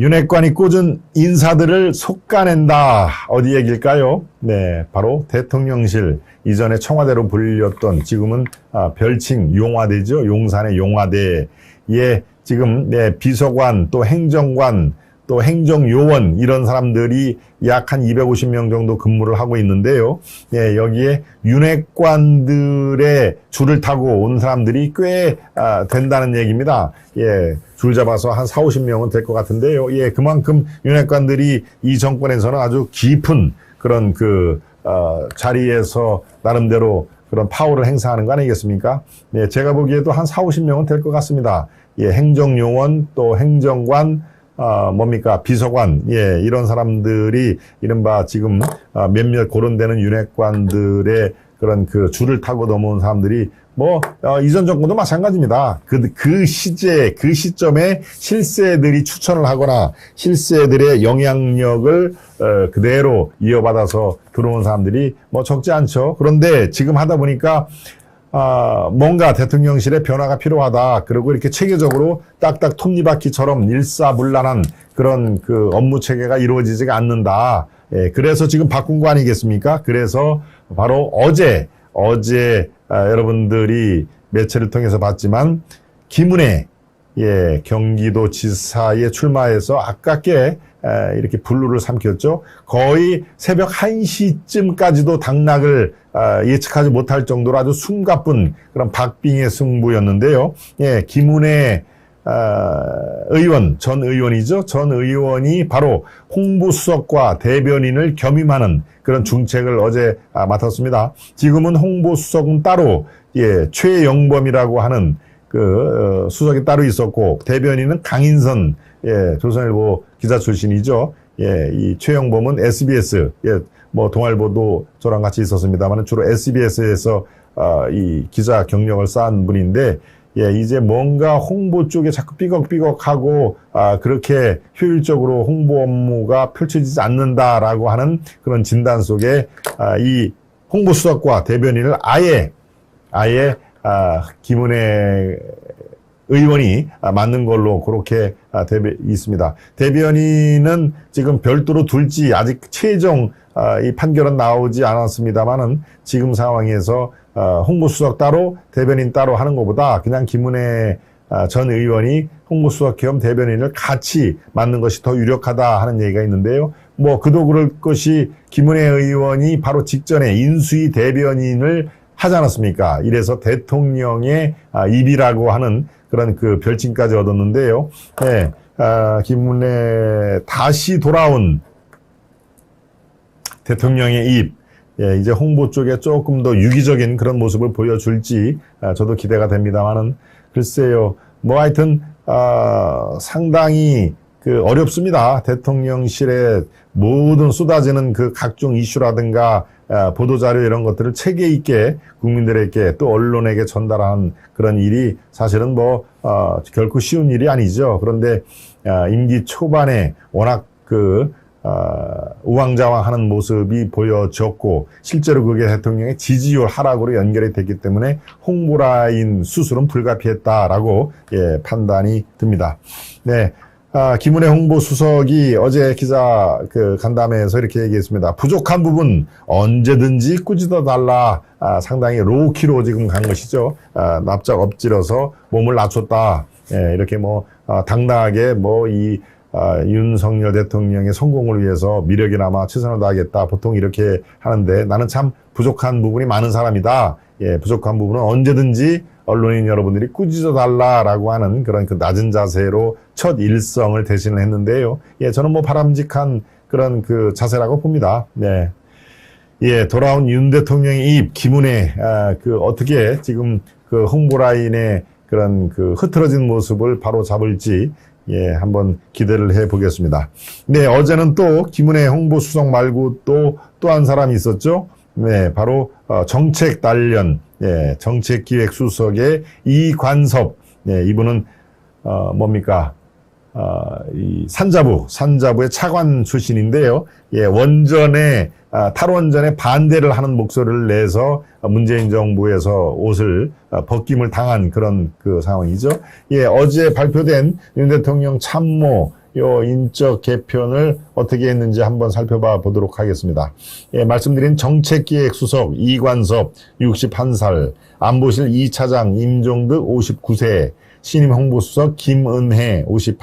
윤핵관이 꽂은 인사들을 속가낸다. 어디 얘기일까요? 네, 바로 대통령실 이전에 청와대로 불렸던 지금은 아, 별칭 용화대죠. 용산의 용화대에 지금 네, 비서관 또 행정관 또 행정요원 이런 사람들이 약 한 250명 정도 근무를 하고 있는데요. 예, 여기에 윤핵관들의 줄을 타고 온 사람들이 꽤 아, 된다는 얘기입니다. 예, 줄 잡아서 한 4, 50명은 될 것 같은데요. 예, 그만큼 윤핵관들이 이 정권에서는 아주 깊은 그런 그 어, 자리에서 나름대로 그런 파워를 행사하는 거 아니겠습니까? 예, 제가 보기에도 한 4, 50명은 될 것 같습니다. 예, 행정요원 또 행정관 아, 뭡니까 비서관 예 이런 사람들이 이른바 지금 아, 몇몇 고른되는 윤핵관들의 그런 그 줄을 타고 넘어온 사람들이 뭐 어, 이전 정권도 마찬가지입니다. 그, 그 시제 그 시점에 실세들이 추천을 하거나 실세들의 영향력을 어, 그대로 이어받아서 들어온 사람들이 뭐 적지 않죠. 그런데 지금 하다 보니까 아, 뭔가 대통령실에 변화가 필요하다. 그리고 이렇게 체계적으로 딱딱 톱니바퀴처럼 일사불란한 그런 그 업무 체계가 이루어지지가 않는다. 예, 그래서 지금 바꾼 거 아니겠습니까? 그래서 바로 어제, 어제 아, 여러분들이 매체를 통해서 봤지만 김은혜 예, 경기도 지사에 출마해서 아깝게 이렇게 분루를 삼켰죠. 거의 새벽 1시쯤까지도 당락을 아, 예측하지 못할 정도로 아주 숨가쁜 그런 박빙의 승부였는데요. 예, 김은혜 아, 의원, 전 의원이죠. 전 의원이 바로 홍보수석과 대변인을 겸임하는 그런 중책을 어제 아, 맡았습니다. 지금은 홍보수석은 따로 예, 최영범이라고 하는 그 어, 수석이 따로 있었고 대변인은 강인선 예, 조선일보 기자 출신이죠. 예, 이 최영범은 SBS 예, 뭐 동아일보도 저랑 같이 있었습니다만 주로 SBS에서 아, 이 기자 경력을 쌓은 분인데 예, 이제 뭔가 홍보 쪽에 자꾸 삐걱삐걱하고 아, 그렇게 효율적으로 홍보 업무가 펼쳐지지 않는다라고 하는 그런 진단 속에 아, 이 홍보 수석과 대변인을 아예 아예 아, 김은혜 의원이 맞는 걸로 그렇게 대변 있습니다. 대변인은 지금 별도로 둘지 아직 최종 아, 이 판결은 나오지 않았습니다만은 지금 상황에서 아, 홍보수석 따로 대변인 따로 하는 것보다 그냥 김은혜 아, 전 의원이 홍보수석 겸 대변인을 같이 맡는 것이 더 유력하다 하는 얘기가 있는데요. 뭐 그도 그럴 것이 김은혜 의원이 바로 직전에 인수위 대변인을 하지 않았습니까? 이래서 대통령의 입이라고 하는 그런 그 별칭까지 얻었는데요. 네, 김은혜 다시 돌아온 대통령의 입, 예, 이제 홍보 쪽에 조금 더 유기적인 그런 모습을 보여줄지 아, 저도 기대가 됩니다만은 글쎄요. 뭐 하여튼 아, 상당히 그 어렵습니다. 대통령실에 모든 쏟아지는 그 각종 이슈라든가 아, 보도자료 이런 것들을 체계 있게 국민들에게 또 언론에게 전달하는 그런 일이 사실은 뭐 어, 결코 쉬운 일이 아니죠. 그런데 아, 임기 초반에 워낙 그 어, 우왕좌왕하는 모습이 보여졌고 실제로 그게 대통령의 지지율 하락으로 연결이 됐기 때문에 홍보라인 수술은 불가피했다라고 예, 판단이 듭니다. 네. 아, 김은혜 홍보수석이 어제 기자 그 간담회에서 이렇게 얘기했습니다. 부족한 부분 언제든지 꾸짖어 달라. 아, 상당히 로키로 지금 간 것이죠. 아, 납작 엎질러서 몸을 낮췄다. 예, 이렇게 뭐 아, 당당하게 뭐이 아, 윤석열 대통령의 성공을 위해서 미력이나마 최선을 다하겠다. 보통 이렇게 하는데 나는 참 부족한 부분이 많은 사람이다. 예, 부족한 부분은 언제든지 언론인 여러분들이 꾸짖어 달라라고 하는 그런 그 낮은 자세로 첫 일성을 대신을 했는데요. 예, 저는 뭐 바람직한 그런 그 자세라고 봅니다. 네. 예, 돌아온 윤 대통령의 입, 김은혜, 아, 그 어떻게 지금 그 홍보 라인의 그런 그 흐트러진 모습을 바로 잡을지 예, 한번 기대를 해 보겠습니다. 네, 어제는 또 김은혜 홍보 수석 말고 또, 또 한 사람이 있었죠. 네, 바로, 어, 정책 단련, 예, 정책기획 수석의 이관섭. 네, 이분은, 어, 뭡니까? 어, 이 산자부, 산자부의 차관 출신인데요. 예, 원전에, 아, 탈원전에 반대를 하는 목소리를 내서 문재인 정부에서 옷을 아, 벗김을 당한 그런 그 상황이죠. 예, 어제 발표된 윤 대통령 참모 요 인적 개편을 어떻게 했는지 한번 살펴봐 보도록 하겠습니다. 예, 말씀드린 정책기획수석 이관섭 61살, 안보실 2차장 임종득 59세, 신임 홍보수석 김은혜 51,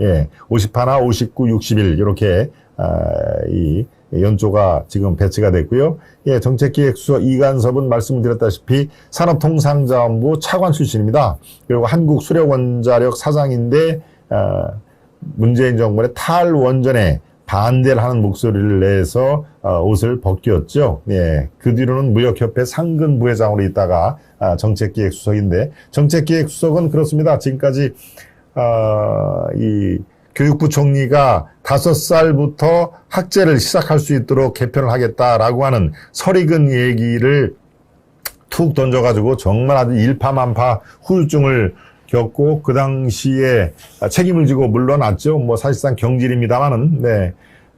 예, 51, 59, 61 이렇게 아, 이 연조가 지금 배치가 됐고요. 예, 정책기획수석 이관섭은 말씀드렸다시피 산업통상자원부 차관 출신입니다. 그리고 한국수력원자력 사장인데 어, 문재인 정부의 탈원전에 반대를 하는 목소리를 내서 어, 옷을 벗겼죠. 예, 그 뒤로는 무역협회 상근 부회장으로 있다가 아, 정책기획수석인데 정책기획수석은 그렇습니다. 지금까지 어, 이 교육부 총리가 다섯 살부터 학제를 시작할 수 있도록 개편을 하겠다라고 하는 설익은 얘기를 툭 던져가지고 정말 아주 일파만파 후유증을 겪고 그 당시에 책임을 지고 물러났죠. 뭐 사실상 경질입니다만은 네.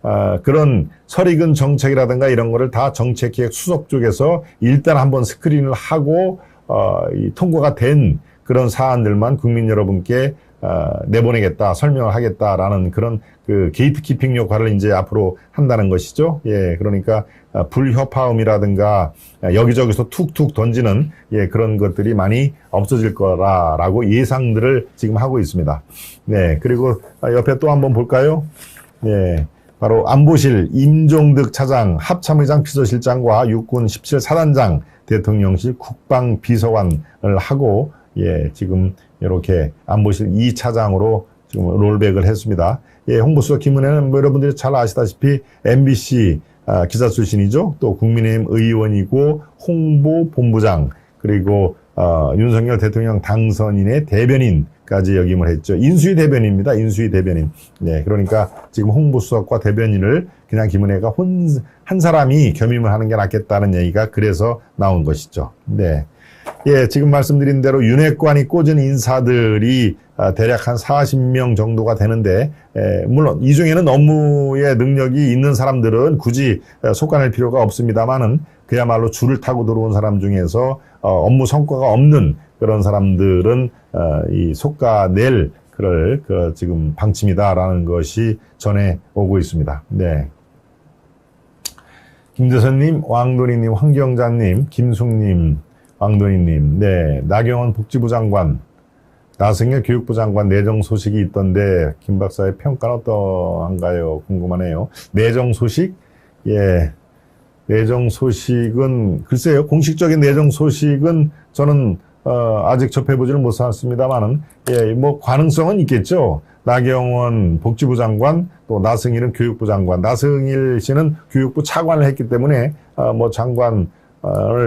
아, 그런 설익은 정책이라든가 이런 거를 다 정책기획 수석 쪽에서 일단 한번 스크린을 하고 어, 이 통과가 된 그런 사안들만 국민 여러분께 어, 내보내겠다, 설명을 하겠다라는 그런 그 게이트키핑 역할을 이제 앞으로 한다는 것이죠. 예, 그러니까 어, 불협화음이라든가 여기저기서 툭툭 던지는 예, 그런 것들이 많이 없어질 거라라고 예상들을 지금 하고 있습니다. 네, 그리고 옆에 또 한번 볼까요? 예. 바로 안보실 임종득 차장, 합참의장 비서실장과 육군 17 사단장 대통령실 국방비서관을 하고 예, 지금 이렇게 안보실 2차장으로 지금 롤백을 했습니다. 예, 홍보수석 김은혜는 뭐 여러분들이 잘 아시다시피 MBC 아, 기자 출신이죠. 또 국민의힘 의원이고 홍보본부장 그리고 어, 윤석열 대통령 당선인의 대변인까지 역임을 했죠. 인수위 대변인입니다. 인수위 대변인. 네, 그러니까 지금 홍보수석과 대변인을 그냥 김은혜가 혼, 한 사람이 겸임을 하는 게 낫겠다는 얘기가 그래서 나온 것이죠. 네. 예, 지금 말씀드린 대로 윤핵관이 꽂은 인사들이 아, 대략 한 40명 정도가 되는데, 에, 물론 이 중에는 업무의 능력이 있는 사람들은 굳이 속아낼 필요가 없습니다만은 그야말로 줄을 타고 들어온 사람 중에서 어, 업무 성과가 없는 그런 사람들은 어, 이 속아낼 그럴 그 지금 방침이다라는 것이 전해 오고 있습니다. 네. 김대선님, 왕돈이님, 황경자님, 김숙님, 왕돈이님, 네, 나경원 복지부 장관, 나승일 교육부 장관 내정 소식이 있던데 김 박사의 평가는 어떠한가요? 궁금하네요. 내정 소식? 예, 내정 소식은 글쎄요, 공식적인 내정 소식은 저는 어, 아직 접해보지는 못했습니다만은 예, 뭐 가능성은 있겠죠. 나경원 복지부 장관 또 나승일은 교육부 장관, 나승일 씨는 교육부 차관을 했기 때문에 어, 뭐 장관 을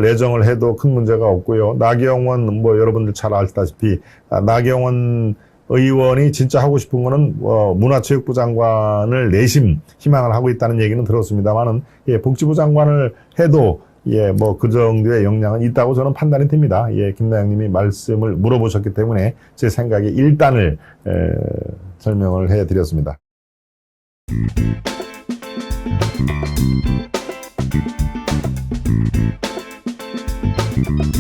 내정을 해도 큰 문제가 없고요. 나경원 뭐 여러분들 잘 아시다시피 아, 나경원 의원이 진짜 하고 싶은 거는 어, 문화체육부 장관을 내심 희망을 하고 있다는 얘기는 들었습니다만은 예, 복지부 장관을 해도 예, 뭐 그 정도의 역량은 있다고 저는 판단이 됩니다. 예, 김나영님이 말씀을 물어보셨기 때문에 제 생각에 일단을 에, 설명을 해드렸습니다. Thank